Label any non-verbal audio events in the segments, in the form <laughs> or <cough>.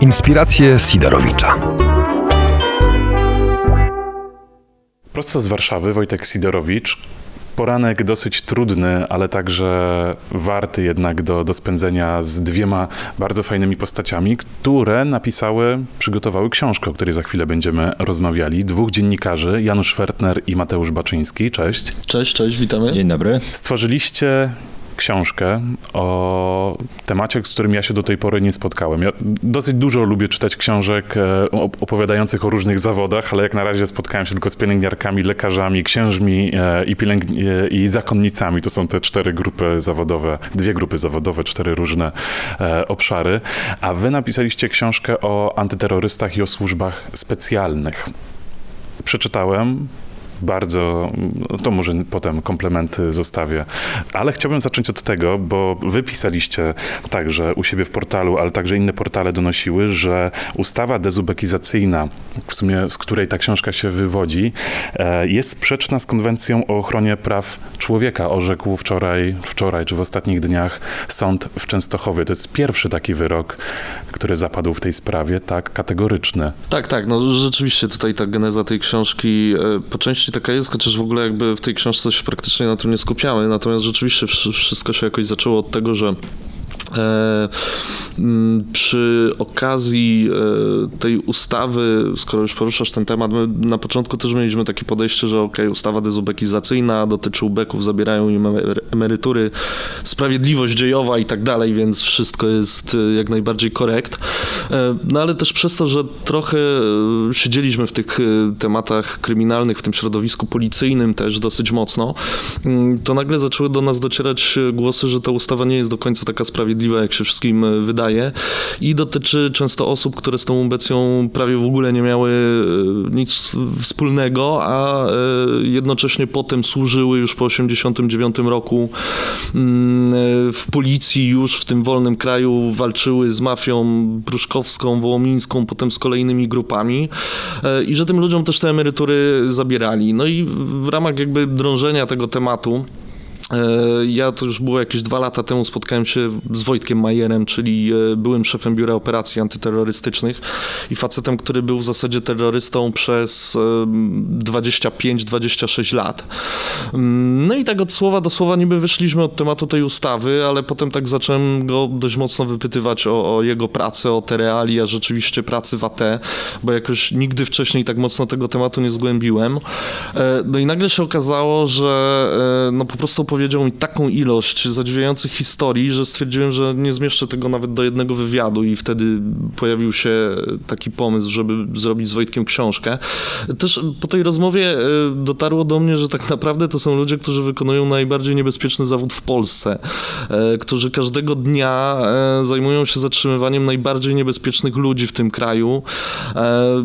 Inspiracje Sidorowicza. Prosto z Warszawy Wojtek Sidorowicz. Poranek dosyć trudny, ale także warty jednak do, do spędzenia z dwiema bardzo fajnymi postaciami, które napisały, przygotowały książkę, o której za chwilę będziemy rozmawiali. Dwóch dziennikarzy, Janusz Fertner i Mateusz Baczyński. Cześć. Cześć, cześć, witamy. Dzień dobry. Stworzyliście książkę o temacie, z którym ja się do tej pory nie spotkałem. Ja dosyć dużo lubię czytać książek e, opowiadających o różnych zawodach, ale jak na razie spotkałem się tylko z pielęgniarkami, lekarzami, księżmi e, i, pielęgni- e, i zakonnicami. To są te cztery grupy zawodowe, dwie grupy zawodowe, cztery różne obszary. A wy napisaliście książkę o antyterrorystach i o służbach specjalnych. Przeczytałem, bardzo, to może potem komplementy zostawię. Ale chciałbym zacząć od tego, bo wy pisaliście także u siebie w portalu, ale także inne portale donosiły, że ustawa dezubekizacyjna, w sumie z której ta książka się wywodzi, e, jest sprzeczna z konwencją o ochronie praw człowieka, orzekł wczoraj, wczoraj czy w ostatnich dniach sąd w Częstochowie. To jest pierwszy taki wyrok, który zapadł w tej sprawie, tak kategoryczny. Tak, tak, no rzeczywiście tutaj ta geneza tej książki e, po części części taka jest, chociaż w ogóle jakby w tej książce się praktycznie na tym nie skupiamy, natomiast rzeczywiście wszystko się jakoś zaczęło od tego, że przy okazji e, tej ustawy, skoro już poruszasz ten temat, my na początku też mieliśmy takie podejście, że ok, ustawa dezubekizacyjna dotyczy ubeków, zabierają im emerytury, sprawiedliwość dziejowa i tak dalej, więc wszystko jest e, jak najbardziej korekt. No ale też przez to, że trochę siedzieliśmy w tych tematach kryminalnych, w tym środowisku policyjnym też dosyć mocno, mm, to nagle zaczęły do nas docierać głosy, że ta ustawa nie jest do końca taka sprawiedliwa, jak się wszystkim e, wydaje i dotyczy często osób, które z tą ubecją prawie w ogóle nie miały e, nic wspólnego, a e, jednocześnie potem służyły już po 89 roku mm, w policji już w tym wolnym kraju, walczyły z mafią pruszkowską, wołomińską, potem z kolejnymi grupami i że tym ludziom też te emerytury zabierali. No i w ramach jakby drążenia tego tematu, ja to już było jakieś dwa lata temu spotkałem się z Wojtkiem Majerem, czyli e, byłym szefem Biura Operacji Antyterrorystycznych i facetem, który był w zasadzie terrorystą przez 25-26 e, lat. Mm, no i tak od słowa do słowa niby wyszliśmy od tematu tej ustawy, ale potem tak zacząłem go dość mocno wypytywać o, o jego pracę, o te realia rzeczywiście pracy w AT, bo jakoś nigdy wcześniej tak mocno tego tematu nie zgłębiłem. No i nagle się okazało, że no po prostu opowiedział mi taką ilość zadziwiających historii, że stwierdziłem, że nie zmieszczę tego nawet do jednego wywiadu i wtedy pojawił się taki pomysł, żeby zrobić z Wojtkiem książkę. Też po tej rozmowie e, dotarło do mnie, że tak naprawdę to są ludzie, którzy wykonują najbardziej niebezpieczny zawód w Polsce, e, którzy każdego dnia e, zajmują się zatrzymywaniem najbardziej niebezpiecznych ludzi w tym kraju.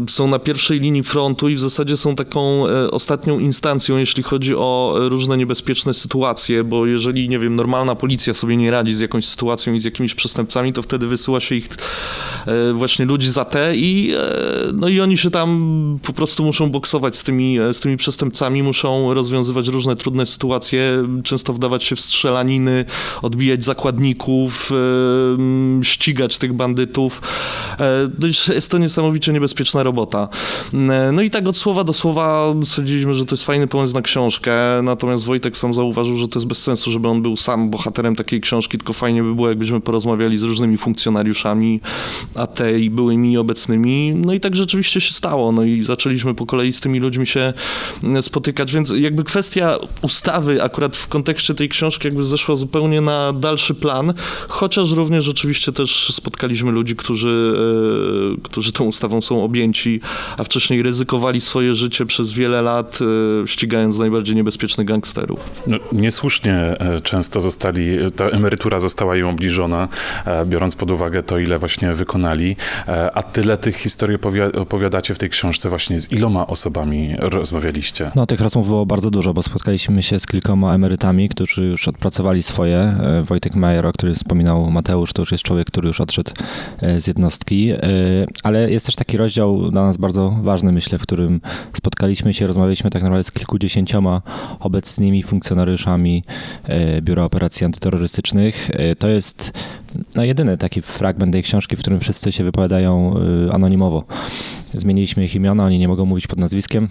Są na pierwszej linii frontu i w zasadzie są taką ostatnią instancją, jeśli chodzi o różne niebezpieczne sytuacje sytuację, bo jeżeli, nie wiem, normalna policja sobie nie radzi z jakąś sytuacją i z jakimiś przestępcami, to wtedy wysyła się ich e, właśnie ludzi za te i, e, no i oni się tam po prostu muszą boksować z tymi, e, z tymi przestępcami, muszą rozwiązywać różne trudne sytuacje, często wdawać się w strzelaniny, odbijać zakładników, ścigać tych bandytów. No jest to niesamowicie niebezpieczna robota. No i tak od słowa do słowa stwierdziliśmy, że to jest fajny pomysł na książkę, natomiast Wojtek sam zauważył, że to jest bez sensu, żeby on był sam bohaterem takiej książki, tylko fajnie by było, jakbyśmy porozmawiali z różnymi funkcjonariuszami AT i byłymi i obecnymi. No i tak rzeczywiście się stało. No i zaczęliśmy po kolei z tymi ludźmi się mm, spotykać, więc jakby kwestia ustawy akurat w kontekście tej książki jakby zeszła zupełnie na dalszy plan, chociaż również rzeczywiście też spotkaliśmy ludzi, którzy, e, którzy tą ustawą są objęci, a wcześniej ryzykowali swoje życie przez wiele lat, e, ścigając najbardziej niebezpiecznych gangsterów. No, niesłusznie e, często zostali, ta emerytura została im obliżona, e, biorąc pod uwagę to, ile właśnie wykonali. E, a tyle tych historii opowiadacie w tej książce właśnie z iloma osobami rozmawialiście? No tych rozmów było bardzo dużo, bo spotkaliśmy się z kilkoma emerytami, którzy już odpracowali swoje. Wojtek Majer, o którym wspominał Mateusz, to już jest człowiek, który już odszedł z jednostki. Ale jest też taki rozdział dla nas bardzo ważny, myślę, w którym spotkaliśmy się, rozmawialiśmy tak naprawdę z kilkudziesięcioma obecnymi funkcjonariuszami e, Biura Operacji Antyterrorystycznych. E, To jest no, jedyny taki fragment tej książki, w którym wszyscy się wypowiadają e, anonimowo. Zmieniliśmy ich imiona, oni nie mogą mówić pod nazwiskiem.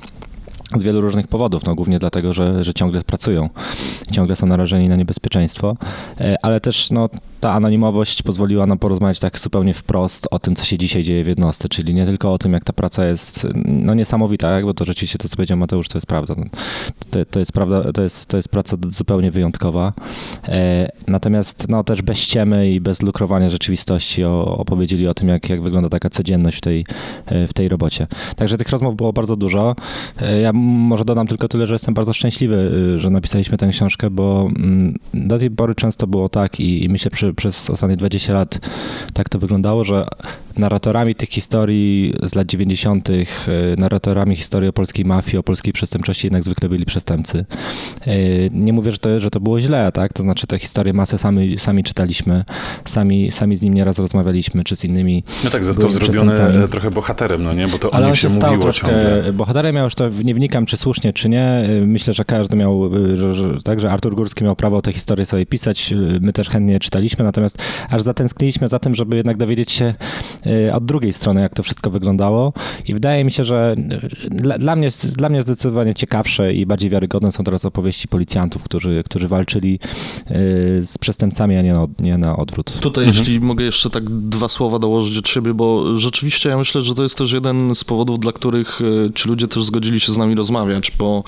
Z wielu różnych powodów, no głównie dlatego, że, że ciągle pracują, ciągle są narażeni na niebezpieczeństwo, ale też no, ta anonimowość pozwoliła nam porozmawiać tak zupełnie wprost o tym, co się dzisiaj dzieje w jednostce, czyli nie tylko o tym, jak ta praca jest no, niesamowita, tak? bo to rzeczywiście to, co powiedział Mateusz, to jest prawda. To, to jest prawda, to jest, to jest praca zupełnie wyjątkowa. E, natomiast no, też bez ściemy i bez lukrowania rzeczywistości o, opowiedzieli o tym, jak, jak wygląda taka codzienność w tej, e, w tej robocie. Także tych rozmów było bardzo dużo. E, Ja może dodam tylko tyle, że jestem bardzo szczęśliwy, y, że napisaliśmy tę książkę, bo mm, do tej pory często było tak i, i myślę przy, przez ostatnie 20 lat tak to wyglądało, że narratorami tych historii z lat 90., y, narratorami historii o polskiej mafii, o polskiej przestępczości jednak zwykle byli przestępcy. Y, Nie mówię, że to, że to było źle, tak? To znaczy te historie masę sami, sami czytaliśmy, sami, sami z nim nieraz rozmawialiśmy, czy z innymi No tak, został zrobiony e, trochę bohaterem, no nie? Bo to o Ale nim on się, się stał mówiło troszkę ciągle. bohaterem, ja już to nie wnikam, czy słusznie, czy nie. Myślę, że każdy miał, że, że, tak, że Artur Górski miał prawo tę historię sobie pisać. My też chętnie czytaliśmy, natomiast aż zatęskniliśmy za tym, żeby jednak dowiedzieć się e, od drugiej strony, jak to wszystko wyglądało. I wydaje mi się, że e, dla, dla, mnie, dla mnie zdecydowanie ciekawsze i bardziej wiarygodne są teraz opowieści policjantów, którzy, którzy walczyli e, z przestępcami, a nie na, nie na odwrót. Tutaj, jeśli mogę jeszcze tak dwa słowa dołożyć od siebie, bo rzeczywiście ja myślę, że to jest też jeden z powodów, dla których ci ludzie też zgodzili się z nami rozmawiać, bo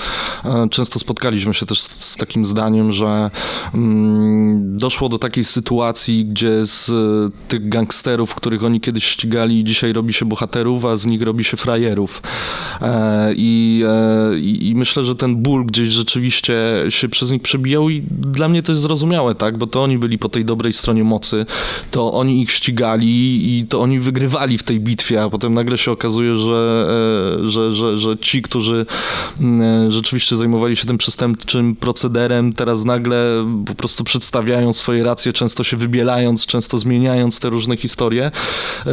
często spotkaliśmy się też z, z takim zdaniem, że mm, doszło do takiej sytuacji, gdzie z tych gangsterów, których oni kiedyś ścigali, dzisiaj robi się bohaterów, a z nich robi się frajerów. E, I, e, i, I myślę, że ten ból gdzieś rzeczywiście się przez nich przebijał i dla mnie to jest zrozumiałe, tak, bo to oni byli po tej dobrej stronie mocy, to oni ich ścigali i to oni wygrywali w tej bitwie, a potem nagle się okazuje, że, e, że, że, że ci, którzy rzeczywiście zajmowali się tym przestępczym procederem, teraz nagle po prostu przedstawiają swoje racje, często się wybielając, często zmieniając te różne historie.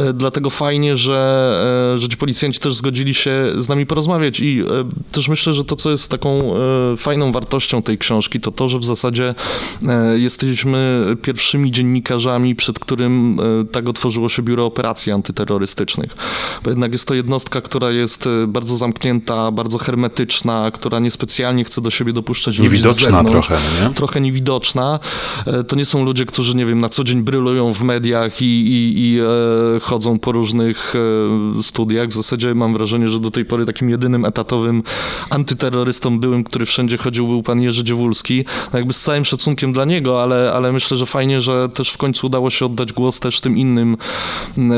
E, Dlatego fajnie, że, e, że ci policjanci też zgodzili się z nami porozmawiać i e, też myślę, że to, co jest taką fajną wartością tej książki, to to, że w zasadzie jesteśmy pierwszymi dziennikarzami, przed którym tak otworzyło się Biuro Operacji Antyterrorystycznych. Bo jednak jest to jednostka, która jest bardzo zamknięta, bardzo hermetyczna, która niespecjalnie chce do siebie dopuszczać ludzi z Niewidoczna zewnątrz trochę, no nie? trochę niewidoczna. To nie są ludzie, którzy, nie wiem, na co dzień brylują w mediach i, i, i chodzą po różnych e, studiach. W zasadzie mam wrażenie, że do tej pory takim jedynym etatowym antyterrorystą byłym, który wszędzie chodził, był pan Jerzy Dziewulski. No jakby z całym szacunkiem dla niego, ale, ale myślę, że fajnie, że też w końcu udało się oddać głos też tym innym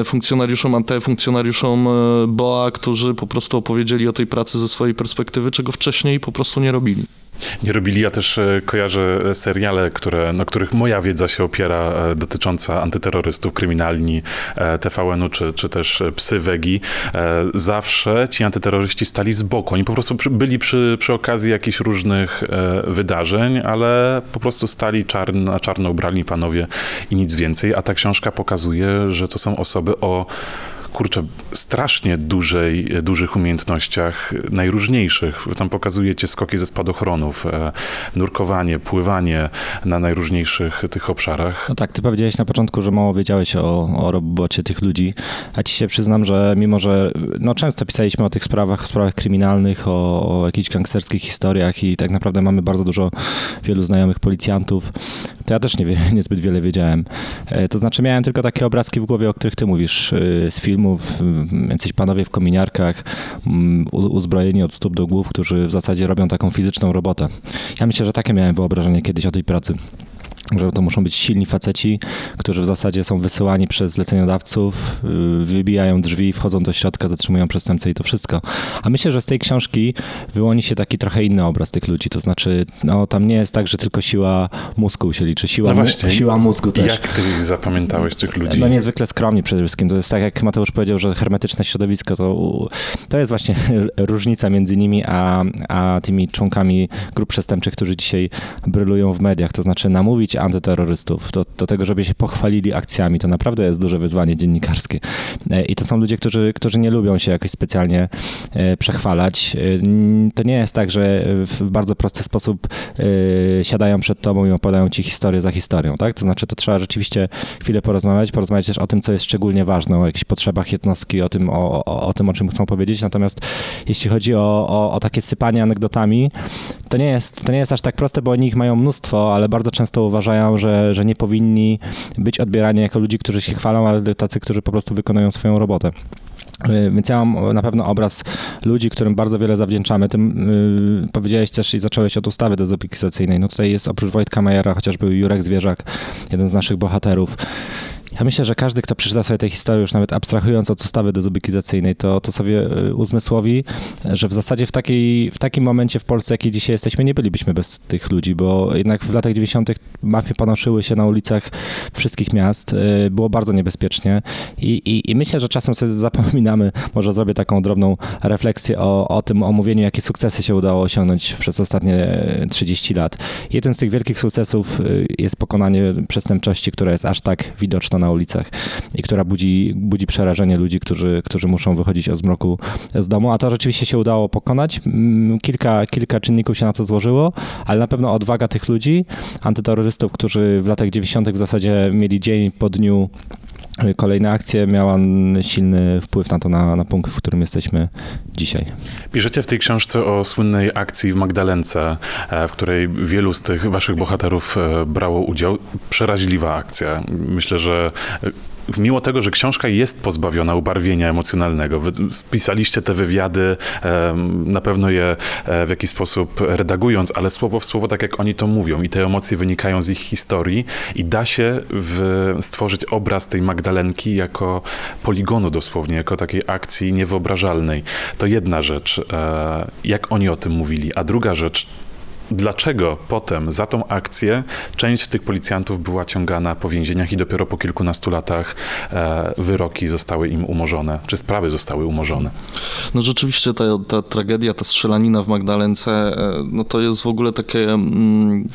funkcjonariuszom ANTE, funkcjonariuszom e, BOA, którzy po prostu opowiedzieli o tej pracy ze swojej perspektywy, czego wcześniej po prostu nie robili. Nie robili, ja też e, kojarzę seriale, które, na których moja wiedza się opiera, e, dotycząca antyterrorystów, kryminalni e, TVN-u, czy, czy też e, psy Wegi. E, Zawsze ci antyterroryści stali z boku. Oni po prostu byli przy, przy okazji jakichś różnych e, wydarzeń, ale po prostu stali czarn, na czarno ubrani panowie i nic więcej. A ta książka pokazuje, że to są osoby o kurczę, strasznie dużej, dużych umiejętnościach, najróżniejszych. Tam pokazujecie skoki ze spadochronów, e, nurkowanie, pływanie na najróżniejszych tych obszarach. No tak, ty powiedziałeś na początku, że mało wiedziałeś o, o robocie tych ludzi, a ci się przyznam, że mimo, że no często pisaliśmy o tych sprawach, sprawach kryminalnych, o, o jakichś gangsterskich historiach i tak naprawdę mamy bardzo dużo wielu znajomych policjantów, to ja też nie <laughs> niezbyt wiele wiedziałem. E, To znaczy miałem tylko takie obrazki w głowie, o których ty mówisz, e, z filmów, jacyś panowie w kominiarkach, uzbrojeni od stóp do głów, którzy w zasadzie robią taką fizyczną robotę. Ja myślę, że takie miałem wyobrażenie kiedyś o tej pracy że to muszą być silni faceci, którzy w zasadzie są wysyłani przez zleceniodawców, yy, wybijają drzwi, wchodzą do środka, zatrzymują przestępcę i to wszystko. A myślę, że z tej książki wyłoni się taki trochę inny obraz tych ludzi, to znaczy no, tam nie jest tak, że tylko siła mózgu się liczy, siła, No właśnie. siła mózgu też. Jak ty zapamiętałeś tych ludzi? No niezwykle skromnie przede wszystkim. To jest tak, jak Mateusz powiedział, że hermetyczne środowisko to, to jest właśnie <laughs> różnica między nimi a, a tymi członkami grup przestępczych, którzy dzisiaj brylują w mediach. To znaczy namówić antyterrorystów, do, do tego, żeby się pochwalili akcjami. To naprawdę jest duże wyzwanie dziennikarskie. E, I to są ludzie, którzy, którzy nie lubią się jakoś specjalnie e, przechwalać. E, To nie jest tak, że w bardzo prosty sposób siadają przed tobą i opowiadają ci historię za historią, tak? To znaczy, to trzeba rzeczywiście chwilę porozmawiać, porozmawiać też o tym, co jest szczególnie ważne, o jakichś potrzebach jednostki, o tym, o, o, o tym, o czym chcą powiedzieć. Natomiast jeśli chodzi o, o, o takie sypanie anegdotami, to nie, jest, to nie jest aż tak proste, bo oni ich mają mnóstwo, ale bardzo często uważają, że, że nie powinni być odbierani jako ludzi, którzy się chwalą, ale tacy, którzy po prostu wykonują swoją robotę. Y, Więc ja mam na pewno obraz ludzi, którym bardzo wiele zawdzięczamy. Tym yy, powiedziałeś też i zacząłeś od ustawy dezubekizacyjnej. No tutaj jest oprócz Wojtka Majera chociażby Jurek Zwierzak, jeden z naszych bohaterów. Ja myślę, że każdy, kto przeczyta sobie tę historię, już nawet abstrahując od ustawy dezubekizacyjnej, to, to sobie y, uzmysłowi, że w zasadzie w, takiej, w takim momencie w Polsce, jaki dzisiaj jesteśmy, nie bylibyśmy bez tych ludzi, bo jednak w latach 90. mafie panoszyły się na ulicach wszystkich miast, y, było bardzo niebezpiecznie i, i, i myślę, że czasem sobie zapominamy, może zrobię taką drobną refleksję o, o tym omówieniu, jakie sukcesy się udało osiągnąć przez ostatnie 30 lat. Jeden z tych wielkich sukcesów jest pokonanie przestępczości, która jest aż tak widoczna na ulicach i która budzi, budzi przerażenie ludzi, którzy, którzy muszą wychodzić o zmroku z domu, a to rzeczywiście się udało pokonać. Mm, Kilka, kilka czynników się na to złożyło, ale na pewno odwaga tych ludzi, antyterrorystów, którzy w latach 90. w zasadzie mieli dzień po dniu kolejne akcje, miała silny wpływ na to, na, na punkt, w którym jesteśmy dzisiaj. Piszecie w tej książce o słynnej akcji w Magdalence, e, w której wielu z tych waszych bohaterów e, brało udział. Przeraźliwa akcja. Myślę, że e, mimo tego, że książka jest pozbawiona ubarwienia emocjonalnego, wy spisaliście te wywiady, na pewno je e, w jakiś sposób redagując, ale słowo w słowo, tak jak oni to mówią i te emocje wynikają z ich historii i da się stworzyć obraz tej Magdalenki jako poligonu dosłownie, jako takiej akcji niewyobrażalnej. To jedna rzecz, e, jak oni o tym mówili, a druga rzecz, dlaczego potem za tą akcję część tych policjantów była ciągana po więzieniach i dopiero po kilkunastu latach e, wyroki zostały im umorzone, czy sprawy zostały umorzone. No rzeczywiście ta, ta tragedia, ta strzelanina w Magdalence, e, no to jest w ogóle takie, mm,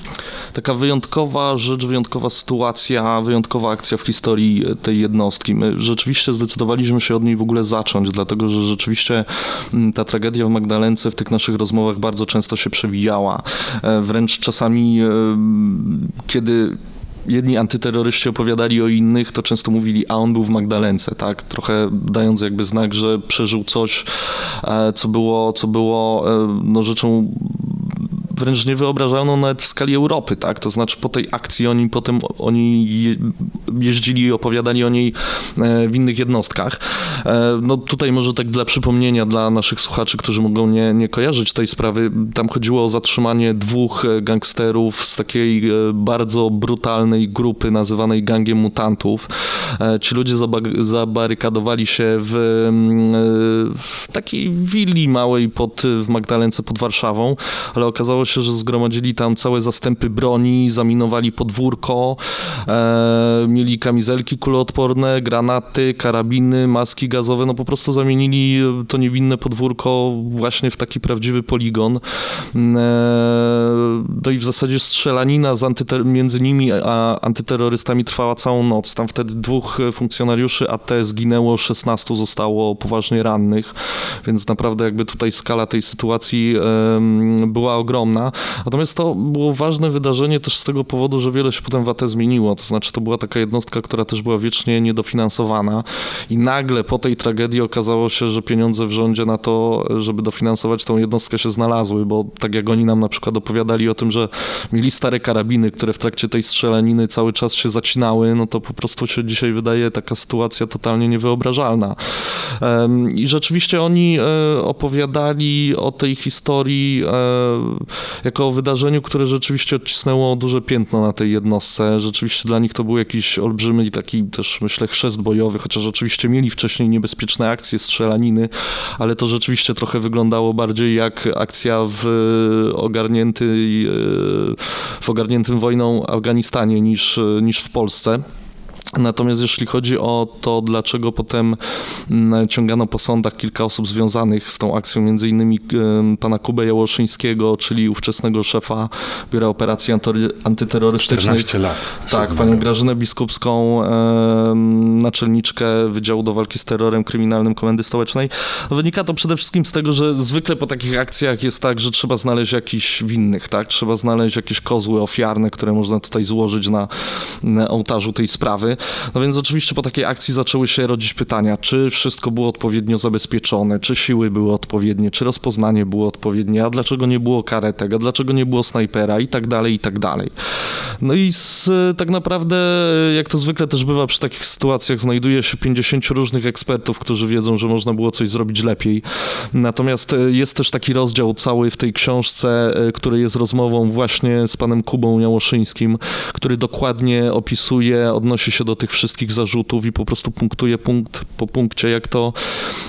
taka wyjątkowa rzecz, wyjątkowa sytuacja, wyjątkowa akcja w historii tej jednostki. My rzeczywiście zdecydowaliśmy się od niej w ogóle zacząć, dlatego że rzeczywiście mm, ta tragedia w Magdalence w tych naszych rozmowach bardzo często się przewijała. E, Wręcz czasami, e, kiedy jedni antyterroryści opowiadali o innych, to często mówili, a on był w Magdalence, tak? Trochę dając jakby znak, że przeżył coś, e, co było, co było e, no, rzeczą wręcz niewyobrażalną nawet w skali Europy, tak? To znaczy po tej akcji oni potem oni je- jeździli i opowiadali o niej e, w innych jednostkach. E, No tutaj może tak dla przypomnienia dla naszych słuchaczy, którzy mogą nie, nie kojarzyć tej sprawy, tam chodziło o zatrzymanie dwóch e, gangsterów z takiej bardzo brutalnej grupy nazywanej gangiem mutantów. Ci ludzie zaba- zabarykadowali się w, mm, w takiej willi małej pod, w Magdalence pod Warszawą, ale okazało się, że zgromadzili tam całe zastępy broni, zaminowali podwórko, e, mieli kamizelki kuloodporne, granaty, karabiny, maski gazowe, no po prostu zamienili to niewinne podwórko właśnie w taki prawdziwy poligon. E, no i w zasadzie strzelanina między nimi a antyterrorystami trwała całą noc. Tam wtedy dwóch funkcjonariuszy AT zginęło, 16 zostało poważnie rannych, więc naprawdę jakby tutaj skala tej sytuacji em, była ogromna. Natomiast to było ważne wydarzenie też z tego powodu, że wiele się potem w AT zmieniło. To znaczy to była taka jednostka, która też była wiecznie niedofinansowana i nagle po tej tragedii okazało się, że pieniądze w rządzie na to, żeby dofinansować tą jednostkę się znalazły, bo tak jak oni nam na przykład opowiadali o tym, że mieli stare karabiny, które w trakcie tej strzelaniny cały czas się zacinały, no to po prostu się dzisiaj wydaje taka sytuacja totalnie niewyobrażalna. I rzeczywiście oni e, opowiadali o tej historii e, jako o wydarzeniu, które rzeczywiście odcisnęło duże piętno na tej jednostce. Rzeczywiście dla nich to był jakiś olbrzymi taki też myślę chrzest bojowy, chociaż oczywiście mieli wcześniej niebezpieczne akcje, strzelaniny, ale to rzeczywiście trochę wyglądało bardziej jak akcja w ogarniętej, e, w ogarniętym wojną Afganistanie niż, niż w Polsce. Natomiast jeśli chodzi o to, dlaczego potem mm, ciągano po sądach kilka osób związanych z tą akcją, między innymi pana Kubę Jałoszyńskiego, czyli ówczesnego szefa Biura Operacji Antyterrorystycznych, 14 lat. tak, panią Grażynę Biskupską, naczelniczkę Wydziału do Walki z Terrorem Kryminalnym Komendy Stołecznej. Wynika to przede wszystkim z tego, że zwykle po takich akcjach jest tak, że trzeba znaleźć jakichś winnych, tak? Trzeba znaleźć jakieś kozły ofiarne, które można tutaj złożyć na ołtarzu tej sprawy. No więc oczywiście po takiej akcji zaczęły się rodzić pytania, czy wszystko było odpowiednio zabezpieczone, czy siły były odpowiednie, czy rozpoznanie było odpowiednie, a dlaczego nie było karetek, a dlaczego nie było snajpera i tak dalej, i tak dalej. No i z, tak naprawdę, jak to zwykle też bywa przy takich sytuacjach, znajduje się 50 różnych ekspertów, którzy wiedzą, że można było coś zrobić lepiej. Natomiast e, jest też taki rozdział cały w tej książce, e, który jest rozmową właśnie z panem Kubą Jałoszyńskim, który dokładnie opisuje, odnosi się do tych wszystkich zarzutów i po prostu punktuje punkt po punkcie, jak to,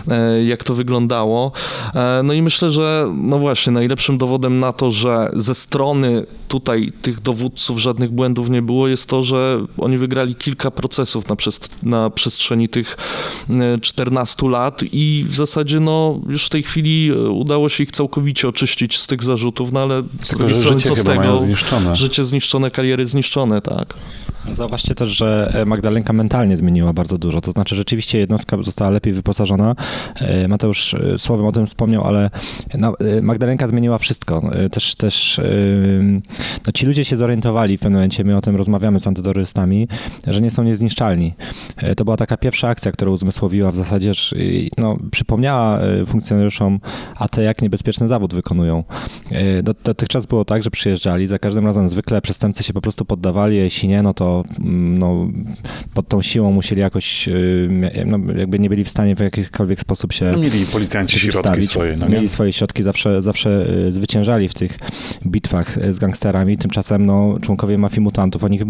e, jak to wyglądało. E, No i myślę, że no właśnie, najlepszym dowodem na to, że ze strony tutaj tych dowódców żadnych błędów nie było, jest to, że oni wygrali kilka procesów na, przest- na przestrzeni tych e, 14 lat i w zasadzie no już w tej chwili e, udało się ich całkowicie oczyścić z tych zarzutów, no ale z Tylko, drugiej że strony co z tego? Życie zniszczone, kariery zniszczone, tak. Zauważcie też, że e, Magdalenka mentalnie zmieniła bardzo dużo. To znaczy, rzeczywiście jednostka została lepiej wyposażona. E, Mateusz e, słowem o tym wspomniał, ale no, Magdalenka zmieniła wszystko. Też, też no, ci ludzie się zorientowali w pewnym momencie, my o tym rozmawiamy z antyterrorystami, że nie są niezniszczalni. To była taka pierwsza akcja, która uzmysłowiła w zasadzie, no, przypomniała funkcjonariuszom AT, jak niebezpieczny zawód wykonują. Do, dotychczas było tak, że przyjeżdżali, za każdym razem zwykle przestępcy się po prostu poddawali, jeśli nie, no to no, pod tą siłą musieli jakoś, y, no, jakby nie byli w stanie w jakikolwiek sposób się No, mieli policjanci środki przeciwstawić. swoje, no? Mieli swoje środki, zawsze, zawsze y, zwyciężali w tych bitwach y, z gangsterami. Tymczasem no, członkowie mafii mutantów, oni,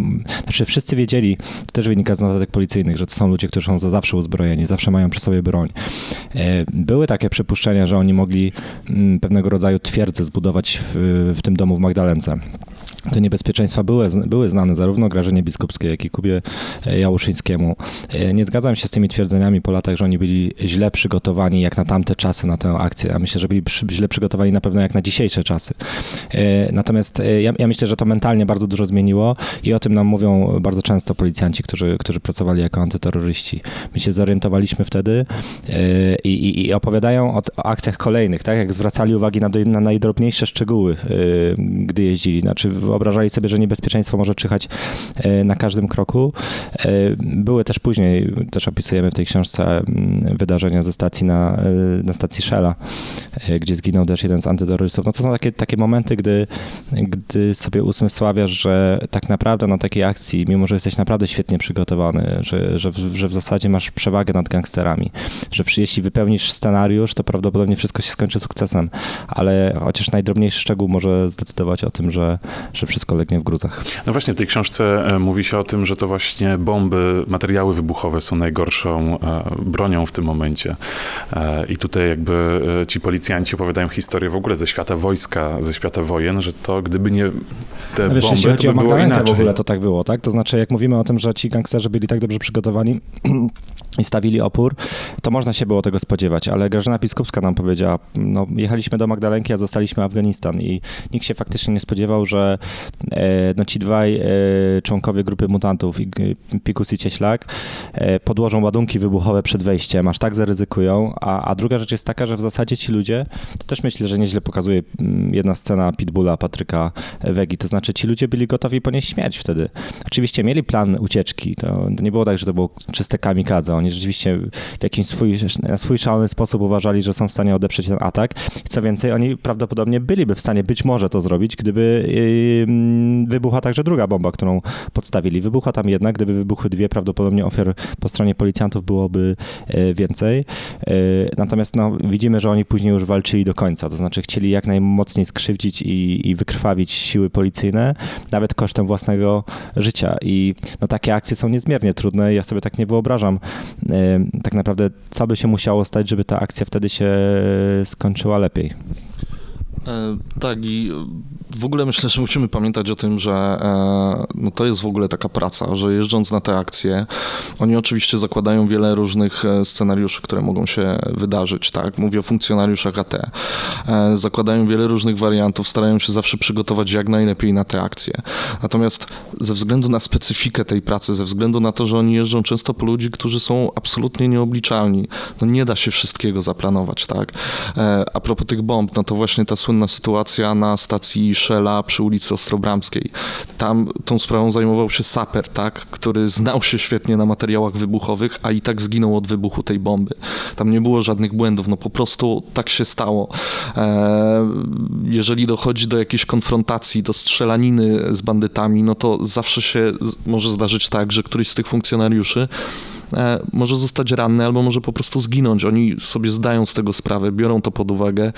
znaczy wszyscy wiedzieli, to też wynika z notatek policyjnych, że to są ludzie, którzy są za zawsze uzbrojeni, zawsze mają przy sobie broń. E, Były takie przypuszczenia, że oni mogli mm, pewnego rodzaju twierdzę zbudować w, w tym domu w Magdalence. Te niebezpieczeństwa były, były znane zarówno Grażynie Biskupskiej, jak i Kubie e, Jałuszyńskiemu. E, Nie zgadzam się z tymi twierdzeniami po latach, że oni byli źle przygotowani jak na tamte czasy na tę akcję. Ja myślę, że byli źle przygotowani na pewno jak na dzisiejsze czasy. E, Natomiast ja, ja myślę, że to mentalnie bardzo dużo zmieniło i o tym nam mówią bardzo często policjanci, którzy, którzy pracowali jako antyterroryści. My się zorientowaliśmy wtedy i, i, i opowiadają o, o akcjach kolejnych, tak? Jak zwracali uwagi na, na najdrobniejsze szczegóły, gdy jeździli. Znaczy wyobrażali sobie, że niebezpieczeństwo może czyhać e, na każdym kroku. E, Były też później, też opisujemy w tej książce wydarzenia ze stacji na, e, na stacji Shella, gdzie zginął też jeden z antyterrorystów. No to są takie, takie momenty, gdy, gdy sobie usmysławiasz, że tak naprawdę na takiej akcji, mimo że jesteś naprawdę świetnie przygotowany, że, że, że w zasadzie masz przewagę nad gangsterami, że jeśli wypełnisz scenariusz, to prawdopodobnie wszystko się skończy sukcesem, ale chociaż najdrobniejszy szczegół może zdecydować o tym, że, że wszystko legnie w gruzach. No właśnie, w tej książce e, mówi się o tym, że to właśnie bomby, materiały wybuchowe są najgorszą e, bronią w tym momencie. E, I tutaj jakby ci policjanci opowiadają historię w ogóle ze świata wojska, ze świata wojen, że to gdyby nie te wiesz, bomby, jeśli chodzi to o by było Magdalenkę inaczej. w ogóle, to tak było, tak? To znaczy, jak mówimy o tym, że ci gangsterzy byli tak dobrze przygotowani <clears throat> i stawili opór, to można się było tego spodziewać, ale Grażyna Piskupska nam powiedziała, no jechaliśmy do Magdalenki, a zostaliśmy Afganistan i nikt się faktycznie nie spodziewał, że e, no, ci dwaj e, członkowie grupy mutantów, Pikus i Cieślak, e, podłożą ładunki wybuchowe przed wejściem, aż tak zaryzykują, a, a druga rzecz jest taka, że w zasadzie ci ludzie, to też myślę, że nieźle pokazuje mm, jedna scena Pitbulla, Patryka Wegi, to znaczy ci ludzie byli gotowi ponieść śmierć wtedy. Oczywiście mieli plan ucieczki, to, nie było tak, że to było czyste kamikadze, oni rzeczywiście w jakiś swój, na swój szalony sposób uważali, że są w stanie odeprzeć ten atak. Co więcej, oni prawdopodobnie byliby w stanie być może to zrobić, gdyby wybuchła także druga bomba, którą podstawili. Wybuchła tam jedna, gdyby wybuchły dwie, prawdopodobnie ofiar po stronie policjantów byłoby e, więcej. E, Natomiast no, widzimy, że oni później już walczyli do końca, to znaczy chcieli jak najmocniej skrzywdzić i, i wykrwawić siły policyjne, nawet kosztem własnego życia. I no, takie akcje są niezmiernie trudne. Ja sobie tak nie wyobrażam e, tak naprawdę, co by się musiało stać, żeby ta akcja wtedy się skończyła lepiej. E, Tak i w ogóle myślę, że musimy pamiętać o tym, że e, no to jest w ogóle taka praca, że jeżdżąc na te akcje, oni oczywiście zakładają wiele różnych e, scenariuszy, które mogą się wydarzyć, tak? Mówię o funkcjonariuszach AT. Zakładają wiele różnych wariantów, starają się zawsze przygotować jak najlepiej na te akcje. Natomiast ze względu na specyfikę tej pracy, ze względu na to, że oni jeżdżą często po ludzi, którzy są absolutnie nieobliczalni, no nie da się wszystkiego zaplanować, tak? A propos tych bomb, no to właśnie ta słynna sytuacja na stacji Shella przy ulicy Ostrobramskiej. Tam tą sprawą zajmował się saper, tak? Który znał się świetnie na materiałach wybuchowych, a i tak zginął od wybuchu tej bomby. Tam nie było żadnych błędów, no po prostu tak się stało. E, Jeżeli dochodzi do jakiejś konfrontacji, do strzelaniny z bandytami, no to zawsze się może zdarzyć tak, że któryś z tych funkcjonariuszy może zostać ranny albo może po prostu zginąć. Oni sobie zdają z tego sprawę, biorą to pod uwagę,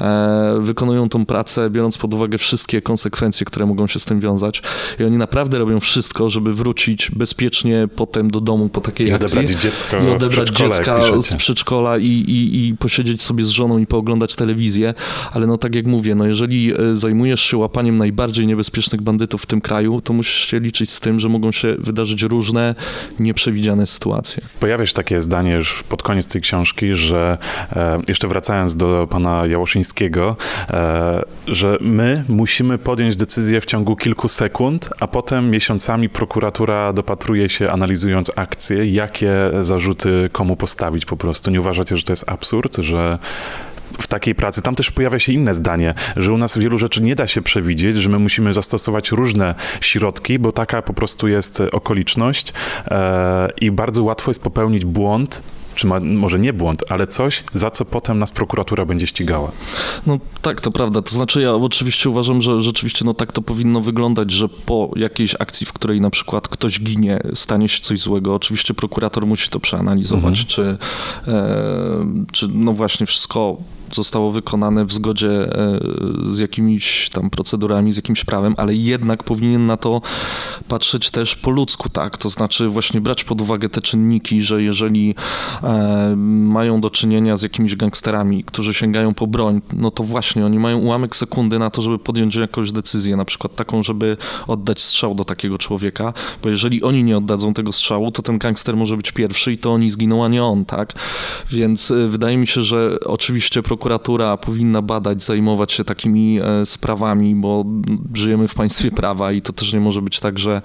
e, wykonują tą pracę, biorąc pod uwagę wszystkie konsekwencje, które mogą się z tym wiązać. I oni naprawdę robią wszystko, żeby wrócić bezpiecznie potem do domu po takiej I akcji. odebrać dziecko I odebrać dziecka z przedszkola i, i, i posiedzieć sobie z żoną i pooglądać telewizję, ale no tak jak mówię, no jeżeli e, zajmujesz się łapaniem najbardziej niebezpiecznych bandytów w tym kraju, to musisz się liczyć z tym, że mogą się wydarzyć różne nieprzewidziane sytuacje. Pojawia się takie zdanie już pod koniec tej książki, że e, jeszcze wracając do pana Jałoszyńskiego, e, że my musimy podjąć decyzję w ciągu kilku sekund, a potem miesiącami prokuratura dopatruje się, analizując akcje, jakie zarzuty komu postawić po prostu. Nie uważacie, że to jest absurd, że w takiej pracy. Tam też pojawia się inne zdanie, że u nas wielu rzeczy nie da się przewidzieć, że my musimy zastosować różne środki, bo taka po prostu jest okoliczność e, i bardzo łatwo jest popełnić błąd, czy ma, może nie błąd, ale coś, za co potem nas prokuratura będzie ścigała. No tak, to prawda. To znaczy ja oczywiście uważam, że rzeczywiście no tak to powinno wyglądać, że po jakiejś akcji, w której na przykład ktoś ginie, stanie się coś złego, oczywiście prokurator musi to przeanalizować, Mhm. czy, e, czy no właśnie wszystko zostało wykonane w zgodzie e, z jakimiś tam procedurami, z jakimś prawem, ale jednak powinien na to patrzeć też po ludzku, tak? To znaczy właśnie brać pod uwagę te czynniki, że jeżeli e, mają do czynienia z jakimiś gangsterami, którzy sięgają po broń, no to właśnie oni mają ułamek sekundy na to, żeby podjąć jakąś decyzję, na przykład taką, żeby oddać strzał do takiego człowieka, bo jeżeli oni nie oddadzą tego strzału, to ten gangster może być pierwszy i to oni zginą, a nie on, tak? Więc y, wydaje mi się, że oczywiście prokuratura powinna badać, zajmować się takimi e, sprawami, bo żyjemy w państwie prawa i to też nie może być tak, że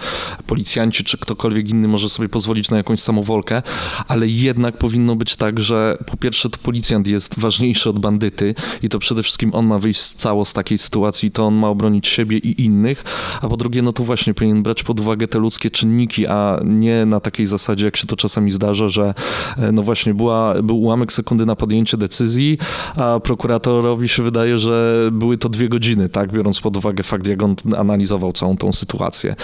policjanci czy ktokolwiek inny może sobie pozwolić na jakąś samowolkę, ale jednak powinno być tak, że po pierwsze to policjant jest ważniejszy od bandyty i to przede wszystkim on ma wyjść cało z takiej sytuacji, to on ma obronić siebie i innych, a po drugie no to właśnie powinien brać pod uwagę te ludzkie czynniki, a nie na takiej zasadzie, jak się to czasami zdarza, że e, no właśnie była, był ułamek sekundy na podjęcie decyzji, a prokuratorowi się wydaje, że były to dwie godziny, tak, biorąc pod uwagę fakt, jak on analizował całą tą sytuację.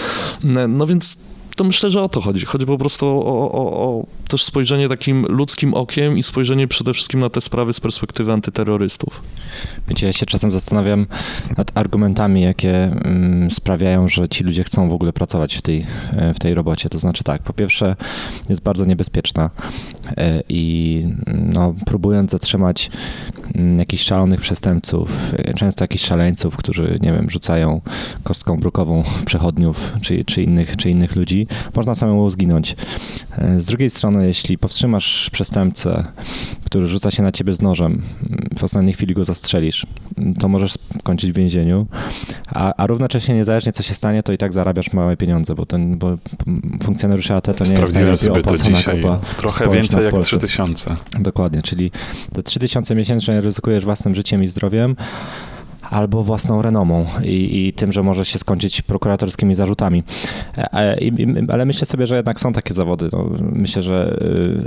No, więc to myślę, że o to chodzi. Chodzi po prostu o, o, o, też spojrzenie takim ludzkim okiem i spojrzenie przede wszystkim na te sprawy z perspektywy antyterrorystów. Wiecie, ja się czasem zastanawiam nad argumentami, jakie mm, sprawiają, że ci ludzie chcą w ogóle pracować w tej, e, w tej robocie. To znaczy tak, po pierwsze jest bardzo niebezpieczna e, i no, próbując zatrzymać mm, jakichś szalonych przestępców, e, często jakichś szaleńców, którzy, nie wiem, rzucają kostką brukową <laughs> przechodniów czy, czy, innych, czy innych ludzi, można samemu zginąć. E, Z drugiej strony, jeśli powstrzymasz przestępcę, który rzuca się na ciebie z nożem, w ostatniej chwili go zastrzelisz, to możesz skończyć w więzieniu, a, a równocześnie niezależnie co się stanie, to i tak zarabiasz małe pieniądze, bo, ten, bo funkcjonariusze AT to nie jest Sprawdziłem najlepiej sobie to dzisiaj. Trochę więcej jak Polsce. 3000. Dokładnie, czyli te 3000 miesięcznie ryzykujesz własnym życiem i zdrowiem, albo własną renomą i, i tym, że może się skończyć prokuratorskimi zarzutami. E, e, Ale myślę sobie, że jednak są takie zawody. No, myślę, że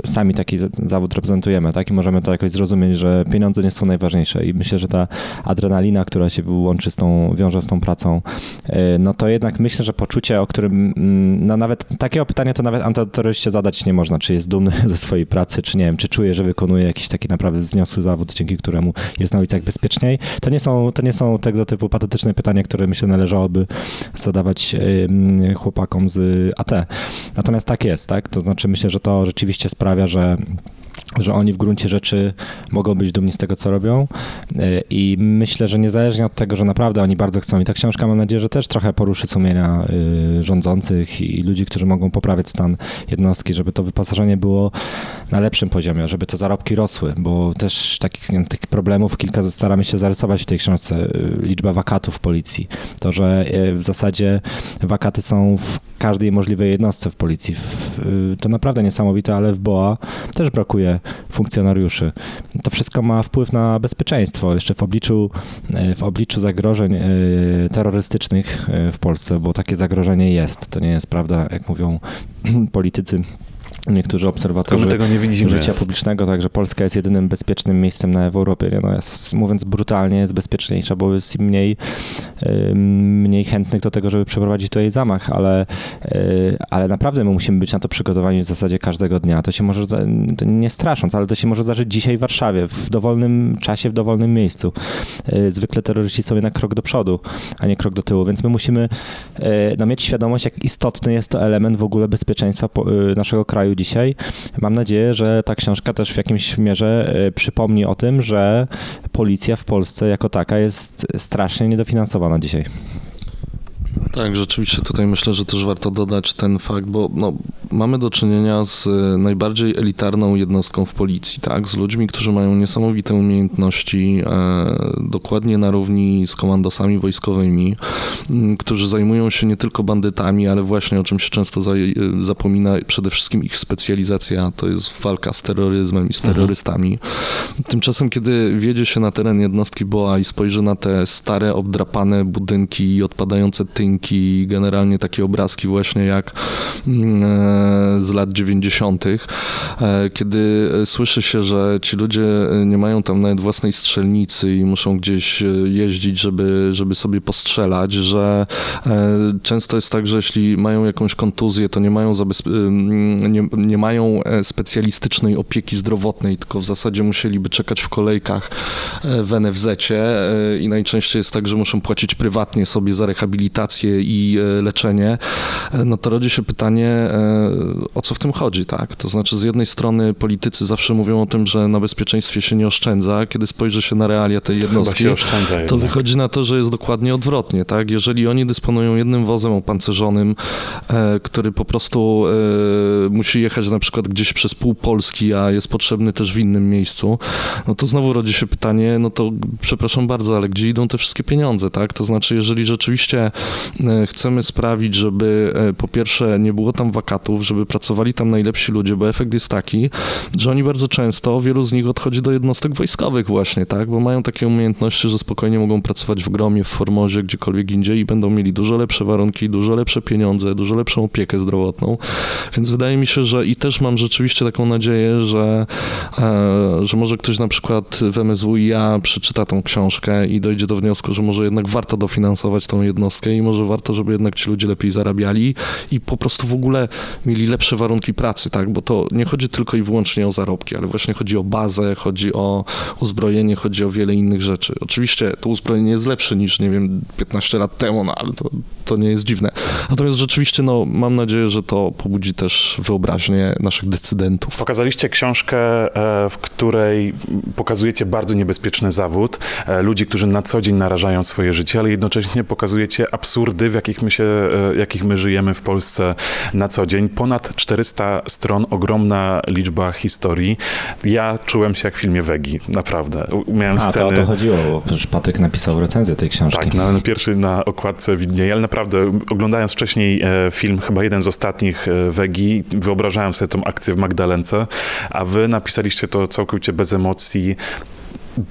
y, sami taki za- zawód reprezentujemy, tak? I możemy to jakoś zrozumieć, że pieniądze nie są najważniejsze. I myślę, że ta adrenalina, która się łączy z tą, wiąże z tą pracą, y, no to jednak myślę, że poczucie, o którym, mm, no nawet takiego pytania to nawet antyterroryście zadać nie można, czy jest dumny <laughs> ze swojej pracy, czy nie wiem, czy czuje, że wykonuje jakiś taki naprawdę wzniosły zawód, dzięki któremu jest na ulicach bezpieczniej. To nie są, to nie są tego typu patetyczne pytania, które myślę należałoby zadawać chłopakom z AT. Natomiast tak jest, tak? To znaczy myślę, że to rzeczywiście sprawia, że że oni w gruncie rzeczy mogą być dumni z tego, co robią Y, i myślę, że niezależnie od tego, że naprawdę oni bardzo chcą i ta książka mam nadzieję, że też trochę poruszy sumienia y, rządzących i ludzi, którzy mogą poprawiać stan jednostki, żeby to wyposażenie było na lepszym poziomie, żeby te zarobki rosły, bo też takich, tych problemów kilka staramy się zarysować w tej książce. Y, Liczba wakatów w policji, to, że y, w zasadzie wakaty są w każdej możliwej jednostce w policji. Y, to naprawdę niesamowite, ale w BOA też brakuje funkcjonariuszy. To wszystko ma wpływ na bezpieczeństwo, jeszcze w obliczu, w obliczu zagrożeń terrorystycznych w Polsce, bo takie zagrożenie jest. To nie jest prawda, jak mówią <clears throat> politycy. Niektórzy obserwatorzy tego nie widzimy. życia publicznego, także Polska jest jedynym bezpiecznym miejscem na w Europie. Nie? No jest, mówiąc brutalnie, jest bezpieczniejsza, bo jest mniej, y, mniej chętnych do tego, żeby przeprowadzić tutaj zamach, ale, y, ale naprawdę my musimy być na to przygotowani w zasadzie każdego dnia. To się może, to nie strasząc, ale to się może zdarzyć dzisiaj w Warszawie, w dowolnym czasie, w dowolnym miejscu. Y, Zwykle terroryści są jednak krok do przodu, a nie krok do tyłu, więc my musimy y, no, mieć świadomość, jak istotny jest to element w ogóle bezpieczeństwa po- naszego kraju dzisiaj. Mam nadzieję, że ta książka też w jakimś mierze y, przypomni o tym, że policja w Polsce jako taka jest strasznie niedofinansowana dzisiaj. Tak, rzeczywiście tutaj myślę, że też warto dodać ten fakt, bo no, mamy do czynienia z e, najbardziej elitarną jednostką w policji, tak? Z ludźmi, którzy mają niesamowite umiejętności, e, dokładnie na równi z komandosami wojskowymi, m, którzy zajmują się nie tylko bandytami, ale właśnie o czym się często za, e, zapomina, przede wszystkim ich specjalizacja to jest walka z terroryzmem i z Mhm. terrorystami. Tymczasem, kiedy wjedzie się na teren jednostki BOA i spojrzy na te stare, obdrapane budynki i odpadające tynki, i generalnie takie obrazki właśnie jak mm, e, z lat 90., e, kiedy słyszy się, że ci ludzie e, nie mają tam nawet własnej strzelnicy i muszą gdzieś jeździć, żeby, żeby sobie postrzelać, że często jest tak, że jeśli mają jakąś kontuzję, to nie mają, nie, nie mają specjalistycznej opieki zdrowotnej, tylko w zasadzie musieliby czekać w kolejkach w NFZ-cie i najczęściej jest tak, że muszą płacić prywatnie sobie za rehabilitację i e, leczenie, e, no to rodzi się pytanie, e, o co w tym chodzi, tak? To znaczy z jednej strony politycy zawsze mówią o tym, że na bezpieczeństwie się nie oszczędza, kiedy spojrzy się na realia tej jednostki, to jednak. wychodzi na to, że jest dokładnie odwrotnie, tak? Jeżeli oni dysponują jednym wozem opancerzonym, który po prostu musi jechać na przykład gdzieś przez pół Polski, a jest potrzebny też w innym miejscu, no to znowu rodzi się pytanie, no to przepraszam bardzo, ale gdzie idą te wszystkie pieniądze, tak? To znaczy, jeżeli rzeczywiście chcemy sprawić, żeby e, po pierwsze nie było tam wakatów, żeby pracowali tam najlepsi ludzie, bo efekt jest taki, że oni bardzo często, wielu z nich odchodzi do jednostek wojskowych właśnie, tak? Bo mają takie umiejętności, że spokojnie mogą pracować w Gromie, w Formozie, gdziekolwiek indziej i będą mieli dużo lepsze warunki, dużo lepsze pieniądze, dużo lepszą opiekę zdrowotną. Więc wydaje mi się, że i też mam rzeczywiście taką nadzieję, że, e, że może ktoś na przykład w MSWiA przeczyta tą książkę i dojdzie do wniosku, że może jednak warto dofinansować tą jednostkę i może warto, żeby jednak ci ludzie lepiej zarabiali i po prostu w ogóle mieli lepsze warunki pracy, tak? Bo to nie chodzi tylko i wyłącznie o zarobki, ale właśnie chodzi o bazę, chodzi o uzbrojenie, chodzi o wiele innych rzeczy. Oczywiście to uzbrojenie jest lepsze niż, nie wiem, 15 lat temu, no ale to, to nie jest dziwne. Natomiast rzeczywiście, no, mam nadzieję, że to pobudzi też wyobraźnię naszych decydentów. Pokazaliście książkę, e, w której pokazujecie bardzo niebezpieczny zawód, e, ludzi, którzy na co dzień narażają swoje życie, ale jednocześnie pokazujecie absurdy, w jakich my się, e, jakich my żyjemy w Polsce na co dzień. Ponad 400 stron, ogromna liczba historii. Ja czułem się jak w filmie Wegi, naprawdę. Miałem A, to o sceny... to chodziło, bo przecież Patryk napisał recenzję tej książki. Tak, na, pierwszy na okładce widnieje, ale naprawdę oglądając wcześniej e, film, chyba jeden z ostatnich e, Wegi, wyobrażałem sobie tą akcję w Magdalence, a wy napisaliście to całkowicie bez emocji,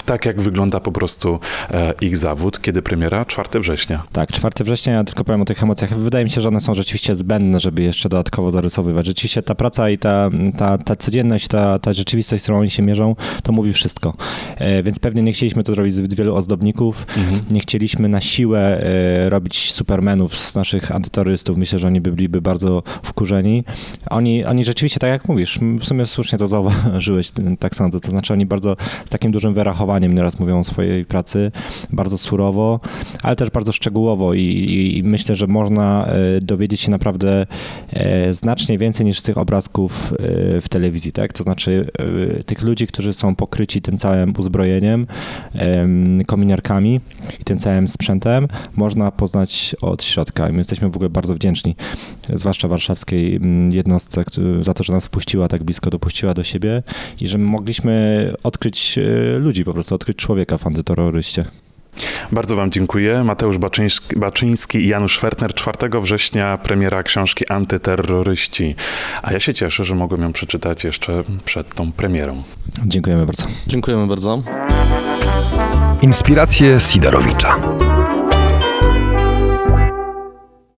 tak jak wygląda po prostu e, ich zawód. Kiedy premiera? 4 września. Tak, 4 września, ja tylko powiem o tych emocjach. Wydaje mi się, że one są rzeczywiście zbędne, żeby jeszcze dodatkowo zarysowywać. Rzeczywiście ta praca i ta, ta, ta codzienność, ta, ta rzeczywistość, z którą oni się mierzą, to mówi wszystko. E, więc pewnie nie chcieliśmy to zrobić zbyt wielu ozdobników. Nie chcieliśmy na siłę e, robić supermenów z naszych antyterrorystów. Myślę, że oni by byliby bardzo wkurzeni. Oni, oni rzeczywiście, tak jak mówisz, w sumie słusznie to zauważyłeś, <laughs> tak sądzę. To znaczy oni bardzo z takim dużym wyra- postrachowaniem nieraz mówią o swojej pracy, bardzo surowo, ale też bardzo szczegółowo i, i, i myślę, że można e, dowiedzieć się naprawdę e, znacznie więcej niż z tych obrazków e, w telewizji, tak? To znaczy tych ludzi, którzy są pokryci tym całym uzbrojeniem, em, kominiarkami i tym całym sprzętem, można poznać od środka i my jesteśmy w ogóle bardzo wdzięczni, zwłaszcza warszawskiej jednostce, za to, że nas wpuściła tak blisko, dopuściła do siebie i że mogliśmy odkryć e, ludzi, po prostu odkryć człowieka w antyterroryście. Bardzo Wam dziękuję. Mateusz Baczyński, Baczyński i Janusz Fertner. 4 września premiera książki Antyterroryści. A ja się cieszę, że mogłem ją przeczytać jeszcze przed tą premierą. Dziękujemy bardzo. Dziękujemy bardzo. Inspiracje Sidorowicza.